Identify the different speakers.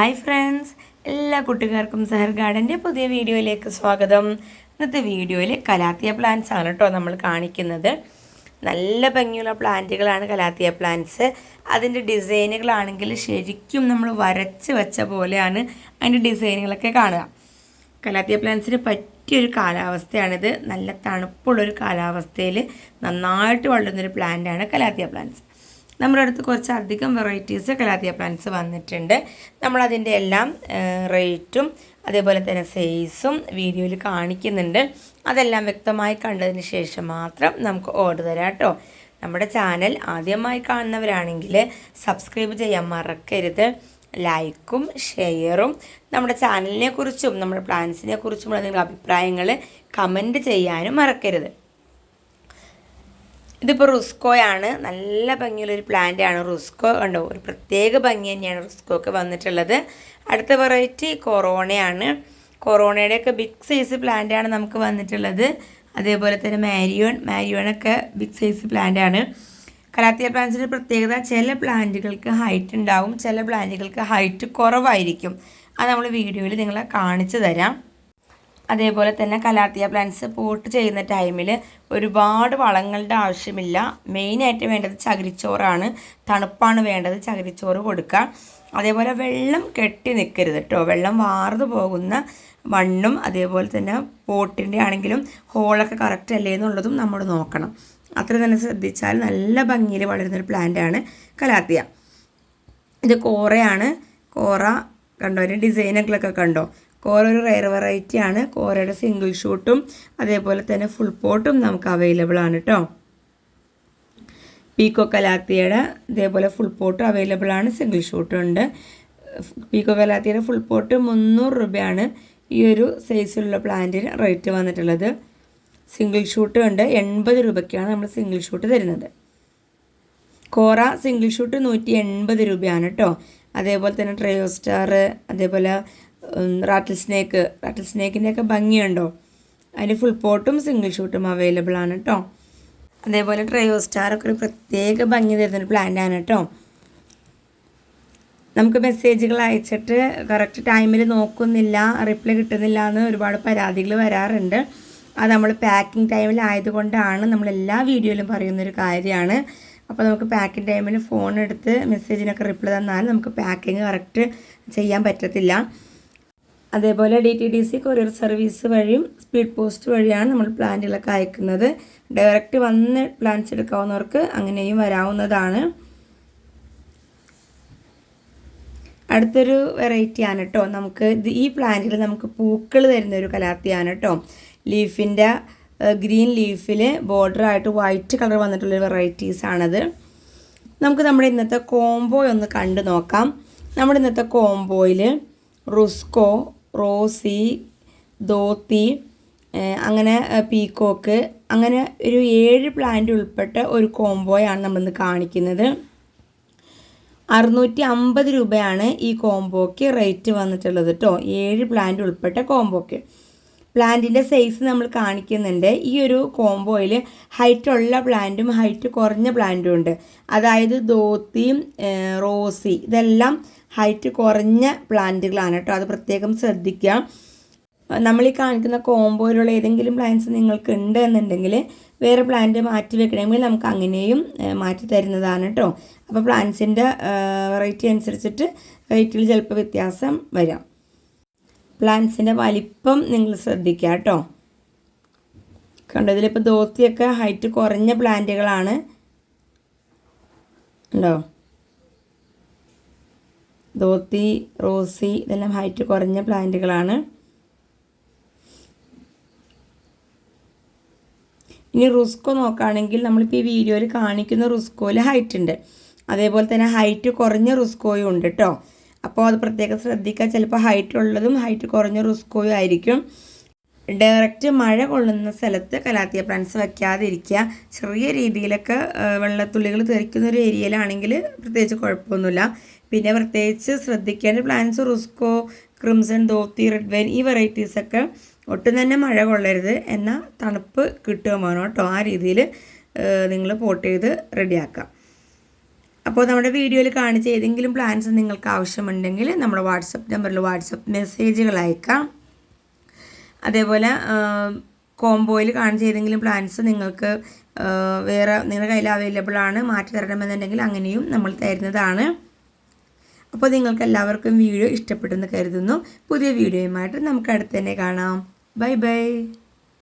Speaker 1: Hi friends എല്ലാ കുട്ടികാർക്കും സഹർ ഗാർഡന്റെ പുതിയ വീഡിയോയിലേക്ക് സ്വാഗതം. ഇന്നത്തെ വീഡിയോയിൽ കലാത്തിയ പ്ലാന്റ്സ് ആണ് കേട്ടോ നമ്മൾ കാണിക്കുന്നത്. നല്ല ഭംഗിയുള്ള പ്ലാന്റുകളാണ് കലാത്തിയ പ്ലാന്റ്സ് അതിന്റെ ഡിസൈനുകളാണെങ്കിൽ ശരിക്കും നമ്മൾ വരച്ച് വെച്ച പോലെയാണ് അതിന്റെ ഡിസൈനുകളൊക്കെ കാണുക. കലാത്തിയ പ്ലാന്റ്സിന് പറ്റിയൊരു കാലാവസ്ഥയാണിത്. നല്ല തണുപ്പുള്ളൊരു കാലാവസ്ഥയിൽ നന്നായിട്ട് വളരുന്നൊരു പ്ലാന്റാണ് കലാത്തിയ പ്ലാന്റ്സ് നമ്മുടെ അടുത്ത് കുറച്ചധികം വെറൈറ്റീസ് കലാത്തിയ പ്ലാന്റ്സ് വന്നിട്ടുണ്ട്. നമ്മളതിന്റെ എല്ലാം റേറ്റും അതേപോലെ തന്നെ സൈസും വീഡിയോയിൽ കാണിക്കുന്നുണ്ട്. അതെല്ലാം വ്യക്തമായി കണ്ടതിന് ശേഷം മാത്രം നമുക്ക് ഓർഡർ തരാം കേട്ടോ. നമ്മുടെ ചാനൽ ആദ്യമായി കാണുന്നവരാണെങ്കിൽ സബ്സ്ക്രൈബ് ചെയ്യാൻ മറക്കരുത്. ലൈക്കും ഷെയറും നമ്മുടെ ചാനലിനെ കുറിച്ചും നമ്മുടെ പ്ലാൻസിനെ കുറിച്ചുമുള്ള നിങ്ങളുടെ അഭിപ്രായങ്ങൾ കമന്റ് ചെയ്യാനും മറക്കരുത്. ഇതിപ്പോൾ റുസ്കോയാണ്. നല്ല ഭംഗിയുള്ളൊരു പ്ലാന്റ് ആണ് റുസ്കോ. ഉണ്ടോ ഒരു പ്രത്യേക ഭംഗി തന്നെയാണ് റുസ്കോ ഒക്കെ വന്നിട്ടുള്ളത്. അടുത്ത വെറൈറ്റി കൊറോണയാണ്. കൊറോണയുടെയൊക്കെ ബിഗ് സൈസ് പ്ലാന്റ് ആണ് നമുക്ക് വന്നിട്ടുള്ളത്. അതേപോലെ തന്നെ മാരിയോൺ. മാരിയോണൊക്കെ ബിഗ് സൈസ് പ്ലാന്റ് ആണ് കലാത്തിയ പ്ലാന്റ്സിന്റെ പ്രത്യേകത ചില പ്ലാന്റുകൾക്ക് ഹൈറ്റ് ഉണ്ടാവും ചില പ്ലാന്റുകൾക്ക് ഹൈറ്റ് കുറവായിരിക്കും. അത് നമ്മൾ വീഡിയോയിൽ നിങ്ങളെ കാണിച്ചു തരാം. അതേപോലെ തന്നെ കലാർത്തിയ പ്ലാന്റ്സ് പോട്ട് ചെയ്യുന്ന ടൈമിൽ ഒരുപാട് വളങ്ങളുടെ ആവശ്യമില്ല. മെയിനായിട്ട് വേണ്ടത് ചകിരിച്ചോറാണ്. തണുപ്പാണ് വേണ്ടത് ചകിരിച്ചോറ് കൊടുക്കുക. അതേപോലെ വെള്ളം കെട്ടി നിൽക്കരുത് കേട്ടോ വെള്ളം വാർന്നു പോകുന്ന മണ്ണും അതേപോലെ തന്നെ പോട്ടിന്റെ ആണെങ്കിലും ഹോളൊക്കെ കറക്റ്റ് അല്ലേ എന്നുള്ളതും നമ്മൾ നോക്കണം. അത്ര തന്നെ ശ്രദ്ധിച്ചാൽ നല്ല ഭംഗിയിൽ വളരുന്നൊരു പ്ലാന്റാണ് കലാത്തിയ. ഇത് കോറയാണ്. കോറ കണ്ടോ? അതിന്റെ ഡിസൈനുകളൊക്കെ കണ്ടോ? കോറ ഒരു റെയർ വെറൈറ്റി ആണ്. കോറയുടെ സിംഗിൾ ഷൂട്ടും അതേപോലെ തന്നെ ഫുൾ പോട്ടും നമുക്ക് അവൈലബിൾ ആണ് കേട്ടോ പീക്കോ കലാത്തിയുടെ ഇതേപോലെ ഫുൾ പോട്ടും അവൈലബിൾ ആണ്. സിംഗിൾ ഷൂട്ടും ഉണ്ട്. പീക്കോ കലാത്തിയുടെ ഫുൾ പോട്ട് മുന്നൂറ് രൂപയാണ് ഈ ഒരു സൈസിലുള്ള പ്ലാന്റിന് റേറ്റ് വന്നിട്ടുള്ളത്. സിംഗിൾ ഷൂട്ട് ഉണ്ട്. എൺപത് രൂപയ്ക്കാണ് നമ്മൾ സിംഗിൾ ഷൂട്ട് തരുന്നത്. കോറ സിംഗിൾ ഷൂട്ട് നൂറ്റി എൺപത് രൂപയാണ് കേട്ടോ അതേപോലെ തന്നെ ട്രയോ സ്റ്റാർ അതേപോലെ റാട്ടിൽ സ്നേക്ക് റാറ്റിൽ സ്നേക്കിന്റെയൊക്കെ ഭംഗിയുണ്ടോ? അതിന് ഫുൾ പോട്ടും സിംഗിൾ ഷൂട്ടും അവൈലബിൾ ആണ് കേട്ടോ അതേപോലെ ട്രയോ സ്റ്റാറൊക്കെ ഒരു പ്രത്യേക ഭംഗി തരുന്നൊരു പ്ലാന്റ് ആണ് കേട്ടോ നമുക്ക് മെസ്സേജുകൾ അയച്ചിട്ട് കറക്റ്റ് ടൈമിൽ നോക്കുന്നില്ല റിപ്ലൈ കിട്ടുന്നില്ല എന്ന് ഒരുപാട് പരാതികൾ വരാറുണ്ട്. അത് നമ്മൾ പാക്കിംഗ് ടൈമിൽ ആയതുകൊണ്ടാണ് നമ്മൾ എല്ലാ വീഡിയോയിലും പറയുന്നൊരു കാര്യമാണ്. അപ്പോൾ നമുക്ക് പാക്കിംഗ് ടൈമിൽ ഫോൺ എടുത്ത് മെസ്സേജിനൊക്കെ റിപ്ലൈ തന്നാൽ നമുക്ക് പാക്കിങ് കറക്റ്റ് ചെയ്യാൻ പറ്റത്തില്ല. അതേപോലെ D T D C courier service വഴിയും സ്പീഡ് പോസ്റ്റ് വഴിയാണ് നമ്മൾ പ്ലാന്റുകളൊക്കെ അയക്കുന്നത്. ഡയറക്റ്റ് വന്ന് പ്ലാന്റ്സ് എടുക്കാവുന്നവർക്ക് അങ്ങനെയും വരാവുന്നതാണ്. അടുത്തൊരു വെറൈറ്റി ആണ് കേട്ടോ നമുക്ക് ഇത് ഈ പ്ലാന്റിൽ നമുക്ക് പൂക്കൾ തരുന്ന ഒരു കലാത്തിയാണ് കേട്ടോ ലീഫിന്റെ ഗ്രീൻ ലീഫിൽ ബോർഡറായിട്ട് വൈറ്റ് കളർ വന്നിട്ടുള്ള വെറൈറ്റീസ് ആണത്. നമുക്ക് നമ്മുടെ ഇന്നത്തെ കോംബോ ഒന്ന് കണ്ടു നോക്കാം. നമ്മുടെ ഇന്നത്തെ കോംബോയിൽ റുസ്കോ റോസി ധോത്തി അങ്ങനെ പീക്കോക്ക്. അങ്ങനെ ഒരു ഏഴ് പ്ലാന്റ് ഉൾപ്പെട്ട ഒരു കോംബോയാണ് നമ്മളിന്ന് കാണിക്കുന്നത്. അറുന്നൂറ്റി അമ്പത് രൂപയാണ് ഈ കോംബോക്ക് റേറ്റ് വന്നിട്ടുള്ളത് കേട്ടോ ഏഴ് പ്ലാന്റ് ഉൾപ്പെട്ട കോംബോക്ക്. പ്ലാന്റിന്റെ സൈസ് നമ്മൾ കാണിക്കുന്നുണ്ട്. ഈ ഒരു കോംബോയിൽ ഹൈറ്റ് ഉള്ള പ്ലാന്റും ഹൈറ്റ് കുറഞ്ഞ പ്ലാന്റും ഉണ്ട്. അതായത് ധോത്തിയും റോസി ഇതെല്ലാം ഹൈറ്റ് കുറഞ്ഞ പ്ലാന്റുകളാണ് കേട്ടോ. അത് പ്രത്യേകം ശ്രദ്ധിക്കുക. നമ്മൾ ഈ കാണിക്കുന്ന കോംബോയിലുള്ള ഏതെങ്കിലും പ്ലാന്റ്സ് നിങ്ങൾക്ക് ഉണ്ട് എന്നുണ്ടെങ്കിൽ വേറെ പ്ലാന്റ് മാറ്റി വെക്കണമെങ്കിൽ നമുക്ക് അങ്ങനെയും മാറ്റി തരുന്നതാണ് കേട്ടോ. അപ്പോൾ പ്ലാന്റ്സിന്റെ വെറൈറ്റി അനുസരിച്ചിട്ട് റേറ്റിൽ ചിലപ്പോൾ വ്യത്യാസം വരാം. പ്ലാന്റ്സിന്റെ വലിപ്പം നിങ്ങൾ ശ്രദ്ധിക്കുക കേട്ടോ. കണ്ടോ ഇതിലിപ്പോൾ ദോത്തിയൊക്കെ ഹൈറ്റ് കുറഞ്ഞ പ്ലാന്റുകളാണ്. ഉണ്ടോ ദോത്തി റോസി ഇതെല്ലാം ഹൈറ്റ് കുറഞ്ഞ പ്ലാന്റുകളാണ്. ഇനി റുസ്കോ നോക്കുകയാണെങ്കിൽ നമ്മളിപ്പോൾ ഈ വീഡിയോയിൽ കാണിക്കുന്ന റുസ്കോയിൽ ഹൈറ്റ് ഉണ്ട്. അതേപോലെ തന്നെ ഹൈറ്റ് കുറഞ്ഞ റുസ്കോയും ഉണ്ട് കേട്ടോ. അപ്പോൾ അത് പ്രത്യേകം ശ്രദ്ധിക്കുക. ചിലപ്പോൾ ഹൈറ്റ് ഉള്ളതും ഹൈറ്റ് കുറഞ്ഞ റിസ്ക്കോയും ആയിരിക്കും. ഡയറക്റ്റ് മഴ കൊള്ളുന്ന സ്ഥലത്ത് കലാത്തിയ പ്ലാന്റ്സ് വയ്ക്കാതിരിക്കുക. ചെറിയ രീതിയിലൊക്കെ വെള്ളത്തുള്ളികൾ തെറിക്കുന്ന ഒരു ഏരിയയിലാണെങ്കിൽ പ്രത്യേകിച്ച് കുഴപ്പമൊന്നുമില്ല. പിന്നെ പ്രത്യേകിച്ച് ശ്രദ്ധിക്കേണ്ട പ്ലാന്റ്സ് റുസ്കോ ക്രിംസൺ ധോത്തി റെഡ് വൈൻ ഈ വെറൈറ്റീസൊക്കെ ഒട്ടും തന്നെ മഴ കൊള്ളരുത്. എന്നാൽ തണുപ്പ് കിട്ടുകയും വേണം കേട്ടോ ആ രീതിയിൽ നിങ്ങൾ പോട്ട് ചെയ്ത് റെഡിയാക്കാം അപ്പോൾ നമ്മുടെ വീഡിയോയിൽ കാണിച്ച ഏതെങ്കിലും പ്ലാൻസ് നിങ്ങൾക്ക് ആവശ്യമുണ്ടെങ്കിൽ നമ്മുടെ വാട്സപ്പ് നമ്പറിൽ വാട്സപ്പ് മെസ്സേജുകൾ അയക്കാം. അതേപോലെ കോംബോയിൽ കാണിച്ച ഏതെങ്കിലും പ്ലാൻസ് നിങ്ങൾക്ക് വേറെ നിങ്ങളുടെ കയ്യിൽ അവൈലബിൾ ആണ് മാറ്റി തരണമെന്നുണ്ടെങ്കിൽ അങ്ങനെയും നമ്മൾ തരുന്നതാണ്. അപ്പോൾ നിങ്ങൾക്ക് എല്ലാവർക്കും വീഡിയോ ഇഷ്ടപ്പെട്ടെന്ന് കരുതുന്നു. പുതിയ വീഡിയോയുമായിട്ട് നമുക്ക് അടുത്ത് തന്നെ കാണാം. Bye bye.